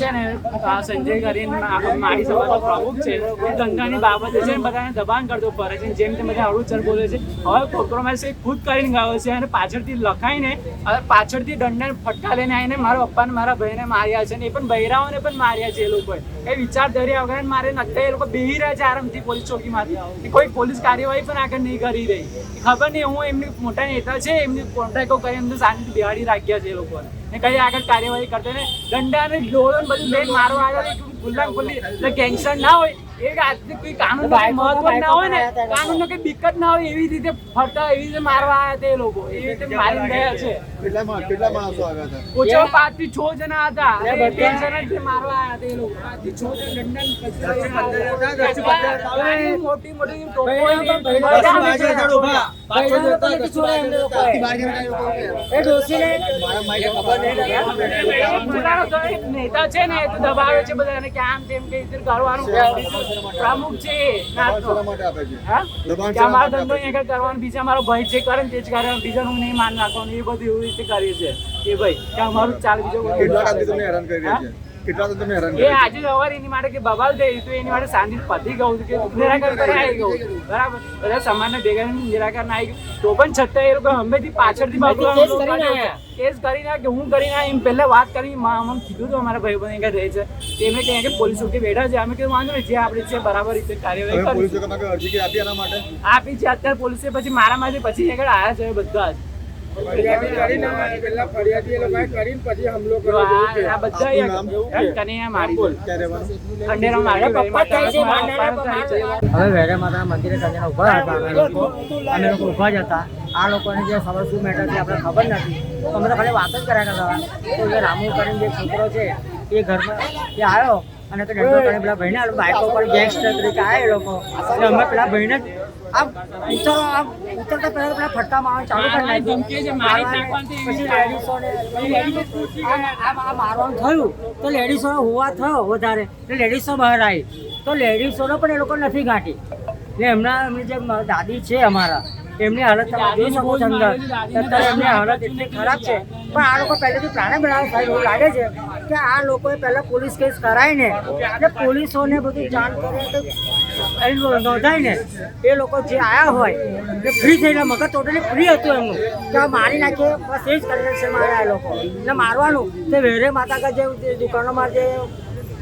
છે ને સંજય કરીને મારી સભાનો પ્રમુખ છે. એ ધંધાની બાબતે છે બધાને દબાણ કરતો પડે છે. જેમ તેમ બધા અડુચર બોલે છે, હવે કોમ્પ્રોમાઇઝ એ ખુદ કરીને ગયો છે અને પાછળથી લખાઈને હવે પાછળથી દંડને ફટકા લઈને આવીને મારા પપ્પાને, મારા ભાઈને માર્યા છે ને એ પણ બૈરાઓને પણ માર્યા છે એ લોકોએ એ વિચાર ધર્યા વગર મારે નથી એ લોકો બેહી રહ્યા છે આરામથી પોલીસ ચોકીમાંથી. કોઈ પોલીસ કાર્યવાહી પણ આગળ નહીં કરી રહી. ખબર નહીં, હું એમની મોટા નેતા છે, એમની કોન્ટ્રાક્ટો કરી, એમને શાંતિ બિહાડી રાખ્યા છે એ લોકોને ને કઈ આગળ કાર્યવાહી કરતા ને. દંડા ને ડોળો ને બધું લઈને મારવા આગળ ખુલ્લા ખુલ્લી. એટલે ગેંગસ્ટર ના હોય એ આજથી કોઈ કાનૂન મહત્વ ના હોય ને કાનૂન કઈ દિક્કત ના હોય એવી રીતે ફરતા એવી રીતે મારવા આવ્યા હતા એ લોકો એવી રીતે મારી ગયા છે? કેટલા કેટલા માણસો આવ્યા હતા? ઓછા પાંચથી છ જણા હતા. જણા જ મારવા આવ્યા તે લોકો. પાંચથી છ જણા મોટી મોટી ટોપો નેતા છે ને તો દબાવે છે બધાને કે આમ તેમ કે રીતે કરવાનું પ્રમુખ છે અમારો ધંધો અહીંયા કરવાનો બીજા મારો ભાઈ જે કરે ને તે જ કરે બીજાનું નહીં માન નાખવાનું એ બધું એવી રીતે કરીએ છે. કે ભાઈ કે અમારું ચાલ બીજો કેટલા હેરાન કરી રહ્યા છે? કેટલા તો તમે હેરાન એ આજે સવારે એની માટે કે બબાલ થઈ તો એની માટે શાંતિ પતી ગયું કે નિરાકરણ કરે આવી ગયું બરાબર. બધા સમાજને ભેગા નિરાકરણ આવી ગયું. તો પણ છતાં એ લોકો હંમેથી પાછળથી બાજુ કેસ કરી ના કે હું કરી ના એમ પહેલા વાત કરી. માં અમને કીધું હતું અમારા ભાઈ બંધ રહે છે. તેમને કહે કે પોલીસ ચોકી બેઠા છે. અમે કીધું વાંધો નહીં જે આપણે છે બરાબર રીતે છે કાર્યવાહી કરી પોલીસ આપી એના માટે? આપી છે. અત્યારે પોલીસે પછી મારા માંથી પછી આગળ આવ્યા છે બધા જ. કરીને કરીને હવે વેરે મંદિરે ઊભા હતા અમે લોકો. અમે લોકો ઊભા જ હતા. આ લોકોને જે ખબર શું મેટર છે આપણે ખબર નથી. તો અમે તો ખાલી વાત જ કર્યા કરતા તો જે રામુ કરીને જે છોકરો છે એ ઘરમાં એ આવ્યો અને તો ડંડો કરીને પેલા ભાઈને બાઈકો પર ગેંગસ્ટર તરીકે આવ્યા એ લોકો. અમે પેલા ભાઈને જ આમ ઉતરો આમ ઉતરતા પહેલા પેલા ફટકા મારવાનું ચાલુ કરી નાખ્યું મારવાનું થયું તો લેડીઝોનો હોવા થયો વધારે એટલે લેડીઝો બહાર આવી. તો લેડીઝોનો પણ એ લોકો નથી ગાંઠી એટલે એમના એમની જે દાદી છે અમારા એમની હાલત તમે જોઈ શકો છો અંદર. અત્યારે એમની હાલત એટલી ખરાબ છે. પણ આ લોકો પહેલેથી પ્રાણે બનાવે સાહેબ એવું લાગે છે કે આ લોકોએ પહેલાં પોલીસ કેસ કરાવીને અને પોલીસોને બધું જાણ કરે તો એ એ લોકો જે આવ્યા હોય એ ફ્રી થઈને મગજ ટોટલી ફ્રી હતું એમનું. કે મારી નાખીએ, બસ એ જ કરે છે મારા એ લોકો. ને મારવાનું, તે વેરે માતા જે દુકાનોમાં જે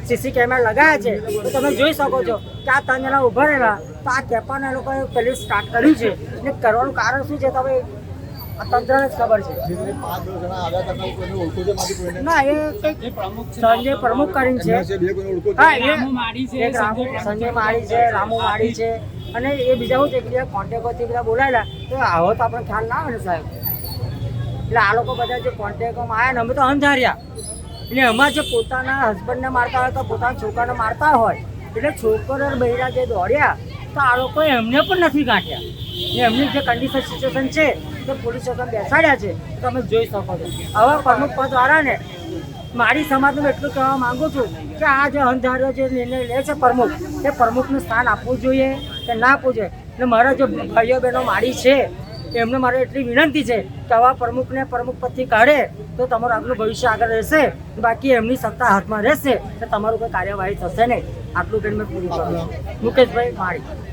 સીસી કેમેરા લગાવ્યા છે તો તમે જોઈ શકો છો કે આ ત્રણ જણા ઊભા રહેલા તો આ કેપાને લોકોએ પહેલી સ્ટાર્ટ કર્યું છે. ને કરવાનું કારણ શું છે તમે તંત્રને જ ખબર છે. ના એ કંઈક સંજય પ્રમુખ કરીને છે. હા એ રામુ માળી છે, સંજય સંજય માળી છે રામુ માળી છે. અને એ બીજા શું છે કે બીજા કોન્ટેક્ટોથી બધા બોલાયેલા. તો આવો તો આપણને ખ્યાલ ના આવે ને સાહેબ. એટલે આ લોકો બધા જે કોન્ટેક્ટમાં આવ્યા ને અમે તો અંધાર્યા. એટલે એમાં જે પોતાના હસબન્ડને મારતા હોય તો પોતાના છોકરાને મારતા હોય, એટલે છોકરો બૈરા જે દોડ્યા, તો આ લોકો એમને પણ નથી ને એમની જે કન્ડિશન સિચ્યુએશન છે તે પોલીસ સ્ટેશન બેસાડ્યા છે તમે જોઈ શકો છો. હવે પ્રમુખ પદ વાળાને મારી સમાજનું એટલું કહેવા માંગુ છું કે આ જે અંધારો જે નિર્ણય લે છે પ્રમુખ, એ પ્રમુખનું સ્થાન આપવું જોઈએ કે ના આપવું જોઈએ? ને મારા જે ભાઈઓ બહેનો મારી છે એમને મારે એટલી વિનંતી છે કે આવા પ્રમુખને પ્રમુખ પદથી કાઢે તો તમારું આગલું ભવિષ્ય આગળ રહેશે. બાકી એમની સત્તા હાથમાં રહેશે તો તમારું કોઈ કાર્યવાહી થશે નહીં. આટલું કહીને મેં પૂરું કરું. મુકેશભાઈ માળી.